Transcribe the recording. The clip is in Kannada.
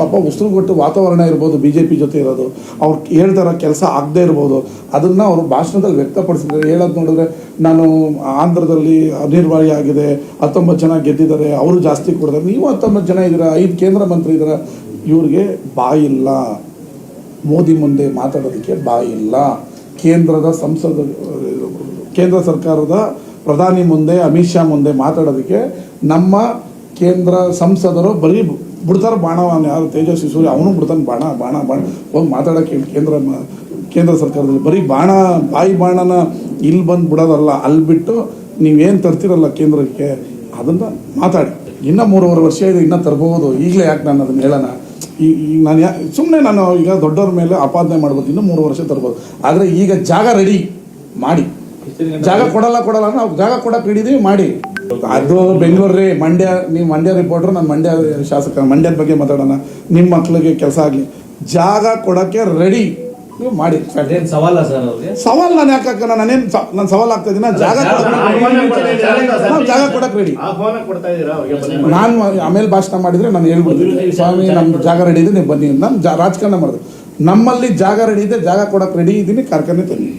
ಪಾಪ ಉಸಿರು ಕೊಟ್ಟು ವಾತಾವರಣ ಇರ್ಬೋದು ಬಿ ಜೆ ಪಿ ಜೊತೆ ಇರೋದು, ಅವ್ರು ಹೇಳ್ತಾರ ಕೆಲಸ ಆಗದೆ ಇರ್ಬೋದು, ಅದನ್ನು ಅವರು ಭಾಷಣದಲ್ಲಿ ವ್ಯಕ್ತಪಡಿಸಿದ್ದಾರೆ. ಹೇಳೋದು ನೋಡಿದ್ರೆ ನಾನು ಆಂಧ್ರದಲ್ಲಿ ಅನಿರ್ವಾಯಿ ಆಗಿದೆ ಹತ್ತೊಂಬತ್ತು ಜನ ಗೆದ್ದಿದ್ದಾರೆ, ಅವರು ಜಾಸ್ತಿ ಕೊಡ್ತಾರೆ. ನೀವು ಹತ್ತೊಂಬತ್ತು ಜನ ಇದ್ದೀರಾ, ಐದು ಕೇಂದ್ರ ಮಂತ್ರಿ ಇದ್ದೀರಾ, ಇವ್ರಿಗೆ ಬಾಯಿಲ್ಲ. ಮೋದಿ ಮುಂದೆ ಮಾತಾಡೋದಕ್ಕೆ ಬಾಯಿಲ್ಲ. ಕೇಂದ್ರದ ಸಂಸದ, ಕೇಂದ್ರ ಸರ್ಕಾರದ ಪ್ರಧಾನಿ ಮುಂದೆ, ಅಮಿತ್ ಶಾ ಮುಂದೆ ಮಾತಾಡೋದಕ್ಕೆ ನಮ್ಮ ಕೇಂದ್ರ ಸಂಸದರು ಬರೀ ಬಿಡ್ತಾರೆ ಬಾಣ ಅವ್ನು ಯಾರು? ತೇಜಸ್ವಿ ಸೂರ್ಯ ಅವನು ಬಿಡ್ತಾನೆ ಬಾಣ ಬಾಣ ಬಾಣ. ಹೋಗಿ ಮಾತಾಡೋಕ್ಕೆ ಕೇಂದ್ರ ಕೇಂದ್ರ ಸರ್ಕಾರದಲ್ಲಿ ಬರೀ ಬಾಣ ಬಾಯಿ ಬಾಣನ ಇಲ್ಲಿ ಬಂದು ಬಿಡೋದಲ್ಲ ಅಲ್ಲಿ ಬಿಟ್ಟು ನೀವೇನು ತರ್ತಿರಲ್ಲ ಕೇಂದ್ರಕ್ಕೆ ಅದನ್ನು ಮಾತಾಡಿ. ಇನ್ನೂ ಮೂರುವರೆ ವರ್ಷ ಇದೆ ಇನ್ನೂ ತರ್ಬೋದು. ಈಗಲೇ ಯಾಕೆ ನಾನು ಅದನ್ನು ಹೇಳೋಣ? ಈಗ ಈಗ ನಾನು ಯಾ ಸುಮ್ಮನೆ ನಾನು ಈಗ ದೊಡ್ಡವ್ರ ಮೇಲೆ ಅಪಾದನೆ ಮಾಡ್ಬೋದು ಇನ್ನೂ ಮೂರು ವರ್ಷ ತರ್ಬೋದು. ಆದರೆ ಈಗ ಜಾಗ ರೆಡಿ ಮಾಡಿ. ಜಾಗ ಕೊಡಲ್ಲ ಕೊಡಲ್ಲ ನಾವು ಜಾಗ ಕೊಡಕ್ಕೆ ಹಿಡಿದೀವಿ ಮಾಡಿ. ಅದು ಬೆಂಗಳೂರು ರೀ ಮಂಡ್ಯ ನೀವು ಮಂಡ್ಯ ರಿಪೋರ್ಟರ್ ನಾನು ಮಂಡ್ಯ ಶಾಸಕ ಮಂಡ್ಯದ ಬಗ್ಗೆ ಮಾತಾಡೋಣ. ನಿಮ್ಮ ಮಕ್ಳಿಗೆ ಕೆಲಸ ಆಗಲಿ. ಜಾಗ ಕೊಡೋಕ್ಕೆ ರೆಡಿ ನೀವು ಮಾಡಿ. ಸವಾಲ ಸರ್ ಅವ್ರಿಗೆ? ಸವಾಲ್ ನಾನು ಯಾಕೆ ನಾನೇನು ನಾನು ಸವಾಲ್ ಆಗ್ತಾ ಇದ್ದೀನಿ ಜಾಗ ಜಾಗ ಕೊಡಕ್ಕೆ ರೆಡಿ. ನಾನು ಆಮೇಲೆ ಭಾಷಣ ಮಾಡಿದ್ರೆ ನಾನು ಹೇಳ್ಬಿಡ್ತೀನಿ. ಸ್ವಾಮಿ ನಮ್ಮ ಜಾಗ ರೆಡಿ ಇದೆ ನೀವು ಬನ್ನಿ. ನಾನು ರಾಜಕಾರಣ ಮಾಡಿದೆ. ನಮ್ಮಲ್ಲಿ ಜಾಗ ರೆಡಿ ಇದೆ ಜಾಗ ಕೊಡಕ್ಕೆ ರೆಡಿ ಇದ್ದೀನಿ ಕಾರ್ಖಾನೆ ತನ್ನಿ